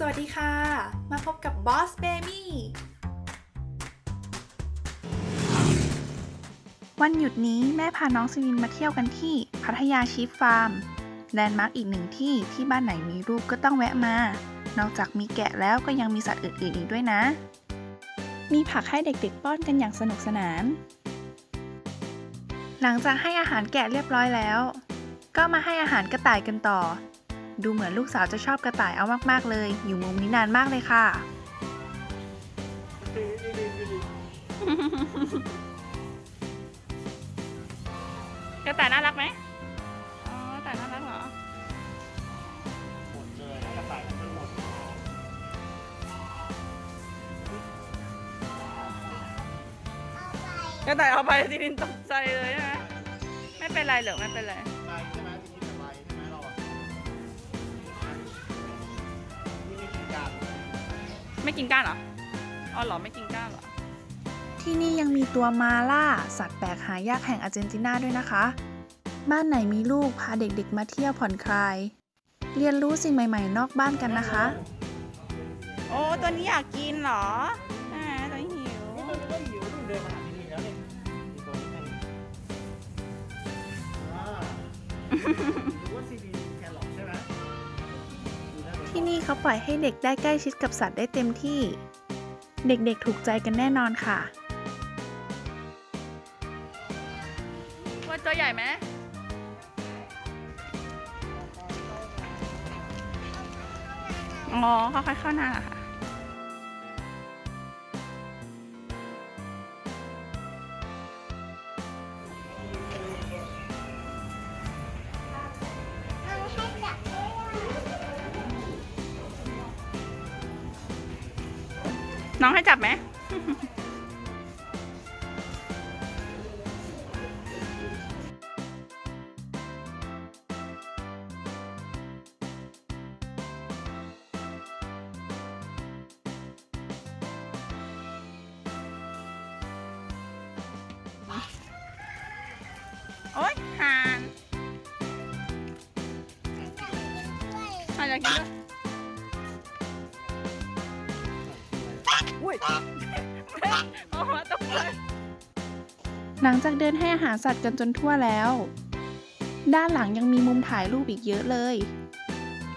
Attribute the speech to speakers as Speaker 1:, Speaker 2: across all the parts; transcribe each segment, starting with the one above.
Speaker 1: สวัสดีค่ะ มาพบกับ Boss Baby
Speaker 2: วันหยุดนี้แม่พาน้องซิลินมาเที่ยวกันที่พัทยาชีฟฟาร์มแลนด์มาร์กอีกหนึ่งที่ที่บ้านไหนมีรูปก็ต้องแวะมา นอกจากมีแกะแล้วก็ยังมีสัตว์อื่นๆอีกด้วยนะ มีผักให้เด็กๆป้อนกันอย่างสนุกสนาน หลังจากให้อาหารแกะเรียบร้อยแล้ว ก็มาให้อาหารกระต่ายกันต่อ ดูเหมือนลูกสาวจะชอบกระต่ายเอามากๆเลย อยู่มุมนี้นานมากเลยค่ะ กระต่ายน่ารักไหมอ๋อกระต่ายน่ารักเหรอ
Speaker 3: หมดเลยกระต่ายทั้งหมด
Speaker 2: กระต่ายเอาไปทีนินตกใจเลยใช่ไหมไม่เป็นไรเหรอไม่เป็นไร
Speaker 3: ไม่กินก้า
Speaker 2: นเหรออ๋อเหรอไม่กินก้านเหรอ ที่นี่ยังมีตัวมาล่า สัตว์แปลกหายากแห่งอาร์เจนตินาด้วยนะคะ บ้านไหนมีลูกพาเด็กๆมาเที่ยวผ่อนคลาย เรียนรู้สิ่งใหม่ๆ นอกบ้านกันนะคะ โอ้ตัวนี้อยากกินเหรออ่าตัวนี้หิว
Speaker 3: นี่มันก็หิวนู่นเดินมาหาที่นี่แล้วเนี่ยมีตัวนี้แค่นี้อ่ารู้ว่าซีบี ที่
Speaker 2: นี่เขาปล่อยให้เด็กได้ใกล้ชิดกับสัตว์ได้เต็มที่ เด็กๆถูกใจกันแน่นอนค่ะว่าตัวใหญ่ไหมอ๋อค่อยๆเข้าหน้าค่ะ น้องให้จับไหม โอ๊ยห่านห่านอยากกินด้วย หตกใจหลังจากเดินให้อาหารสัตว์กันจนทั่วแล้ว ด้านหลังยังมีมุมถ่ายรูปอีกเยอะเลย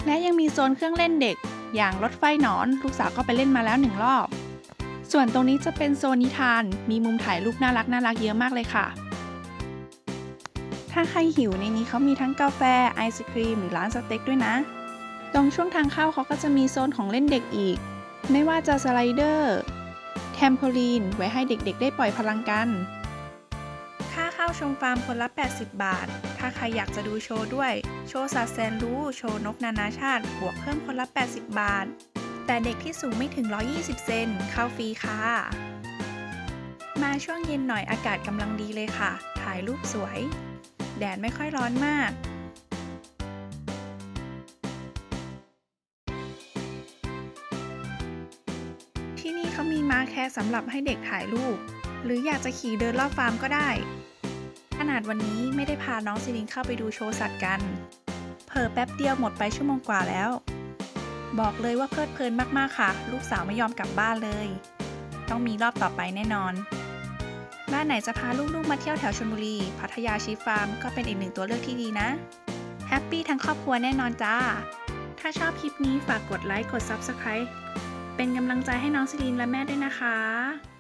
Speaker 2: และยังมีโซนเครื่องเล่นเด็ก อย่างรถไฟหนอน ลูกสาวก็ไปเล่นมาแล้วหนึ่งรอบ ส่วนตรงนี้จะเป็นโซนนิทาน มีมุมถ่ายรูปน่ารักน่ารักเยอะมากเลยค่ะ ถ้าใครหิวในนี้เขามีทั้งกาแฟ ไอศครีม หรือร้านสเต็กด้วยนะ ตรงช่วงทางเข้าเขาก็จะมีโซนของเล่นเด็กอีก ไม่ว่าจะสไลเดอร์แทมโพลีน ไว้ให้เด็กๆ ได้ปล่อยพลังกัน ค่าเข้าชมฟาร์มคนละ 80 บาท ถ้าใครอยากจะดูโชว์ด้วย โชว์สัตว์แสนรู้ โชว์นกนานาชาติ บวกเพิ่มคนละ 80 บาท แต่เด็กที่สูงไม่ถึง 120 เซนเข้าฟรีค่ะ มาช่วงเย็นหน่อยอากาศกำลังดีเลยค่ะ ถ่ายรูปสวย แดดไม่ค่อยร้อนมาก ที่นี่เขามีม้าแค่สำหรับให้เด็กถ่ายรูป หรืออยากจะขี่เดินรอบฟาร์มก็ได้ ขนาดวันนี้ไม่ได้พาน้องซิลินเข้าไปดูโชว์สัตว์กันเผอแป๊บเดียวหมดไปชั่วโมงกว่าแล้ว บอกเลยว่าเพลิดเพลินมากๆค่ะ ลูกสาวไม่ยอมกลับบ้านเลย ต้องมีรอบต่อไปแน่นอน บ้านไหนจะพาลูกๆมาเที่ยวแถวชลบุรี พัทยาชีฟาร์มก็เป็นอีกหนึ่งตัวเลือกที่ดีนะ แฮปปี้ทั้งครอบครัวแน่นอนจ้า ถ้าชอบคลิปนี้ฝากกดไลค์ กด Subscribe เป็นกำลังใจให้น้องซิลินและแม่ด้วยนะคะ